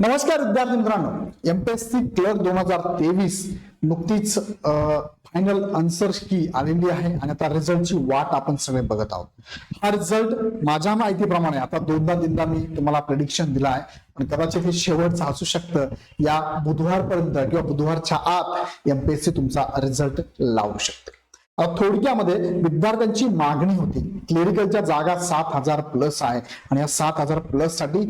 नमस्कार विद्यार्थी मित्रांनो. एमपीएससी क्लर्क दोन हजार तेवीस नुकतीच फायनल आन्सर की आलेली आहे आणि आता रिझल्टची वाट आपण सगळे बघत आहोत. हा रिझल्ट माझ्या माहितीप्रमाणे आता दोनदा तीनदा मी तुम्हाला प्रेडिक्शन दिला आहे पण कदाचित हे शेवटचं असू शकतं. या बुधवारपर्यंत किंवा बुधवारच्या आत एमपीएससी तुमचा रिझल्ट लावू शकते. थोडक्यामध्ये विद्यार्थ्यांची मागणी होती. क्लिरिकलच्या जागा सात हजार प्लस आहे. आणि या सात हजार प्लससाठी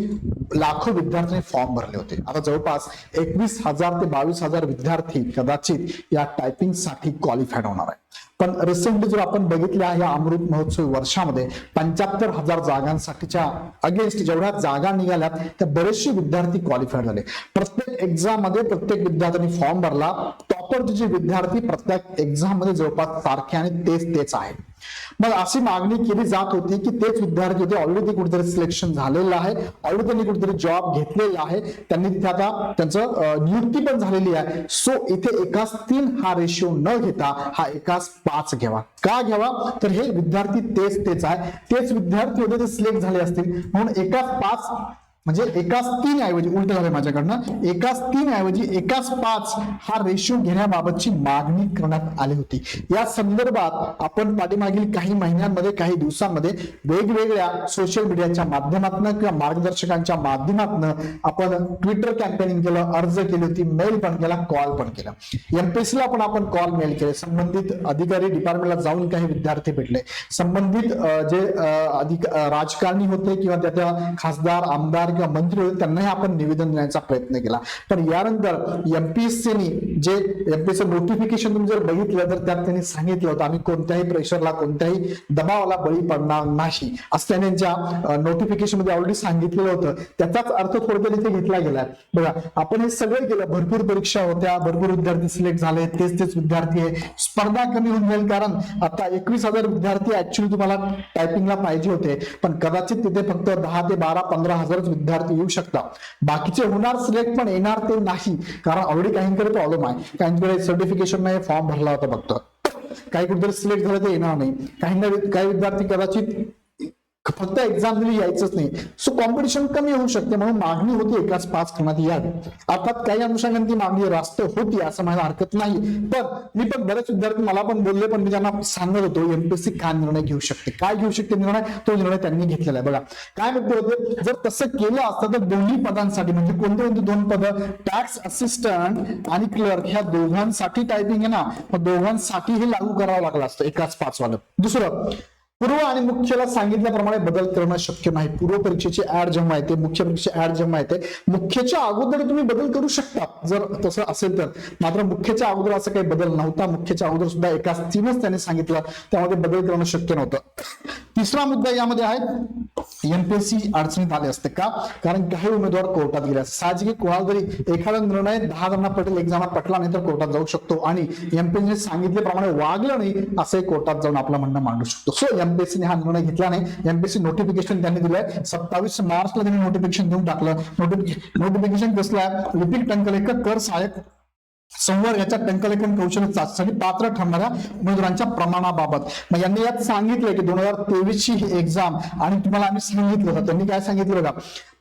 लाखो विद्यार्थ्यांनी फॉर्म भरले होते. आता जवळपास एकवीस हजार ते बावीस हजार विद्यार्थी कदाचित या टायपिंगसाठी क्वालिफाईड होणार आहे पण रिसेंटली जर आपण बघितल्या या अमृत महोत्सव वर्षामध्ये पंच्याहत्तर हजार जागांसाठीच्या अगेन्स्ट जेवढ्या जागा निघाल्यात त्या बरेचसे विद्यार्थी क्वालिफाईड झाले. प्रत्येक एक्झाममध्ये प्रत्येक विद्यार्थ्यांनी फॉर्म भरला. टॉपर जे विद्यार्थी प्रत्येक एक्झाममध्ये जवळपास सारखे आणि तेच तेच आहे. मग अशी मागणी केली जात होती की तेच विद्यार्थी होते ऑलरेडी कुठेतरी सिलेक्शन झालेलं आहे ऑलरेडी त्यांनी कुठेतरी जॉब घेतलेला आहे त्यांनी तिथे आता त्यांचं नियुक्ती पण झालेली आहे. सो इथे एकाच तीन हा रेशिओ न घेता हा एकाच पाच घ्यावा. का घ्यावा? तर हे विद्यार्थी तेच तेच आहे. तेच विद्यार्थी होते ते सिलेक्ट झाले असतील. म्हणून एकाच पाच म्हणजे एकाच तीन ऐवजी उलट झालं माझ्याकडनं. एकाच तीन ऐवजी एकाच पाच हा रेशो घेण्याबाबतची मागणी करण्यात आली होती. या संदर्भात आपण पाठीमागील काही महिन्यांमध्ये काही दिवसांमध्ये वेगवेगळ्या सोशल मीडियाच्या माध्यमातून किंवा मार्गदर्शकांच्या माध्यमातून आपण ट्विटर कॅम्पेनिंग केलं अर्ज केली होती मेल पण केला कॉल पण केला. एमपीएससीला पण आपण कॉल मेल केले. संबंधित अधिकारी डिपार्टमेंटला जाऊन काही विद्यार्थी भेटले. संबंधित जे अधिक राजकारणी होते किंवा त्या खासदार आमदार किंवा मंत्री होईल त्यांनाही आपण निवेदन देण्याचा प्रयत्न केला. पण यानंतर एमपीएससीनी जे एमपीएससी नोटिफिकेशन तुम्ही जर बघितलं तर त्यात त्यांनी सांगितलं होतं आम्ही कोणत्याही प्रेशरला कोणत्याही दबावाला बळी पडणार नाही. असं त्यांनी त्यांच्या नोटिफिकेशनमध्ये ऑलरेडी सांगितलेलं होतं त्याचाच अर्थ थोडक्यात इथे घेतला गेलाय. बघा आपण हे सगळं केलं भरपूर परीक्षा होत्या भरपूर विद्यार्थी सिलेक्ट झाले तेच तेच विद्यार्थी आहे. स्पर्धा कमी होऊन जाईल कारण आता एकवीस हजार विद्यार्थी ऍक्च्युली तुम्हाला टायपिंगला पाहिजे होते. पण कदाचित तिथे फक्त दहा ते बारा पंधरा हजारच विद्यार्थी विद्यार्थी येऊ शकतात. बाकीचे होणार सिलेक्ट पण येणार ते नाही. कारण ऑलरेडी काहींकडे प्रॉब्लेम आहे. काहींकडे सर्टिफिकेशन नाही फॉर्म भरला होता फक्त. काही कुठेतरी सिलेक्ट झालं ते येणार नाही. काही काही विद्यार्थी कदाचित फक्त एक्झाम दिली यायचंच नाही. सो कॉम्पिटिशन कमी होऊ शकते म्हणून मागणी होती एकाच पाच करण्यात यावी. अर्थात काही अनुषंगाने ती मागणी रास्त होती असं म्हणायला हरकत नाही. पण मी पण बरेच विद्यार्थी मला पण बोलले पण मी त्यांना सांगत होतो एमपीएससी काय निर्णय घेऊ शकते? काय घेऊ शकते निर्णय? तो निर्णय त्यांनी घेतलेला आहे. बघा काय म्हणते होते? जर तसं केलं असतं तर दोन्ही पदांसाठी म्हणजे कोणते कोणते दोन पद? टॅक्स असिस्टंट आणि क्लर्क ह्या दोघांसाठी टायपिंग आहे ना दोघांसाठी हे लागू करावं लागलं असतं एकाच पाचवालं दुसरं पूर्व आणि मुख्यला सांगितल्याप्रमाणे बदल करणं शक्य नाही. पूर्व परीक्षेची ऍड जेव्हा येते मुख्य परीक्षेची ऍड जेव्हा येते मुख्यच्या अगोदर तुम्ही बदल करू शकता. जर तसं असेल तर. मात्र मुख्यच्या अगोदर असा काही बदल नव्हता. मुख्यच्या अगोदर सुद्धा एकाच तीनच त्याने सांगितलं. त्यामध्ये बदल करणं शक्य नव्हतं. तिसरा मुद्दा यामध्ये आहे. एमपीएससी अडचणीत आले असते का? कारण काही उमेदवार कोर्टात गेले साहजिक कोणाला जरी एखादा निर्णय दहा जणांना पटेल एक्झामात पटला नाही तर कोर्टात जाऊ शकतो. आणि एमपीएससी सांगितल्याप्रमाणे वागलं नाही असंही कोर्टात जाऊन आपलं म्हणणं मांडू शकतो. सो एमपीएससीने हा निर्णय घेतला नाही. एमपीएससी नोटिफिकेशन त्यांनी दिलंय. सत्तावीस मार्चला त्यांनी नोटिफिकेशन देऊन टाकलं. नोटिफिकेशन कसलं आहे? लिपिक एक कर सहाय्यक संवर्गाच्या टंकलेखन कौशल्य चाचणी पात्र ठरणाऱ्या उमेदवारांच्या प्रमाणाबाबत. मग यांनी यात सांगितलं की दोन हजार तेवीस ची ही एक्झाम आणि तुम्हाला आम्ही सांगितलं होतं. त्यांनी काय सांगितलं का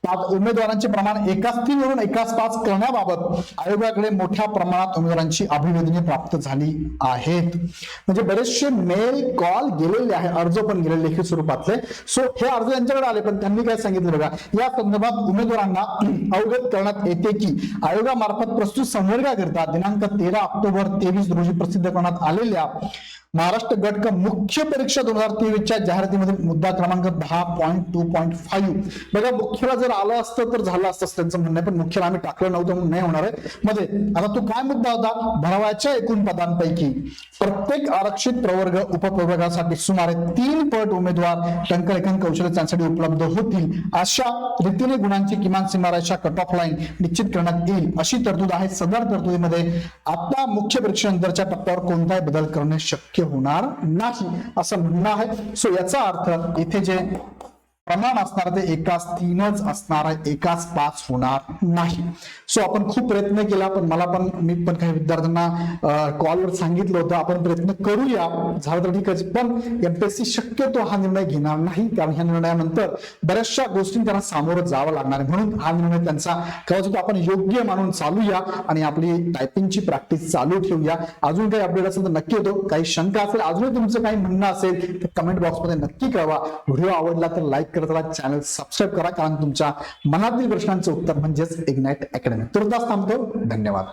पाच उमेदवारांचे प्रमाण एकाच तीनवरून एकाच पाच करण्याबाबत आयोगाकडे मोठ्या प्रमाणात उमेदवारांची अभिवेदने प्राप्त झाली आहेत. म्हणजे बरेचसे मेल कॉल गेलेले आहे अर्ज पण गेले लेखी स्वरूपातले. सो हे अर्ज यांच्याकडे आले पण त्यांनी काय सांगितलं बघा? या संदर्भात उमेदवारांना अवगत करण्यात येते की आयोगामार्फत प्रस्तुत संवर्गाकरिता दिनांक तेरा ऑक्टोबर तेवीस रोजी प्रसिद्ध करण्यात आलेल्या महाराष्ट्र गट मुख्य परीक्षा दोन हजार तेवीसच्या जाहिरातीमध्ये मुद्दा क्रमांक दहा पॉईंट टू पॉईंट फाईव्ह बघा मुख्यला जर आलं असतं तर झालं असतं त्यांचं म्हणणं पण मुख्यला आम्ही टाकलं नव्हतं म्हणून नाही होणार आहे. मध्ये आता तो काय मुद्दा होता? भरावाच्या एकूण पदांपैकी प्रत्येक आरक्षित प्रवर्ग उपप्रवर्गासाठी सुमारे तीन पट उमेदवार टंकलेखन कौशल्य त्यांच्यासाठी उपलब्ध होतील. अशा रीतीने गुणांची किमान सीमारेषा कट ऑफ लाईन निश्चित करण्यात येईल. अशी तरतूद आहे सदर तरतुदीमध्ये. आता मुख्य परीक्षेनंतरच्या टप्प्यावर कोणताही बदल करणे शक्य होणार नाही. असं म्हणणं आहे. सो याचा अर्थ इथे जे प्रमाण असणार ते एकाच तीनच असणार आहे एकाच पाच होणार नाही. सो आपण खूप प्रयत्न केला पण मला पण मी पण काही विद्यार्थ्यांना कॉलवर सांगितलं होतं. आपण प्रयत्न करूया. झालं तर ठीकच पण एमपीएससी शक्यतो हा निर्णय घेणार नाही. कारण ह्या निर्णयानंतर बऱ्याचशा गोष्टी त्यांना सामोरं जावं लागणार आहे. म्हणून हा निर्णय त्यांचा कदाचित आपण योग्य मानून चालूया आणि आपली टायपिंगची प्रॅक्टिस चालू ठेवूया. अजून काही अपडेट असेल तर नक्की येतो. काही शंका असेल अजूनही तुमचं काही म्हणणं असेल तर कमेंट बॉक्समध्ये नक्की कळवा. व्हिडिओ आवडला तर लाईक करत राहा. चॅनल सबस्क्राईब करा. कारण तुमच्या मनातील प्रश्नांचं उत्तर म्हणजेच इग्नाइट अकॅडमी तुर्तास थांबतो. धन्यवाद.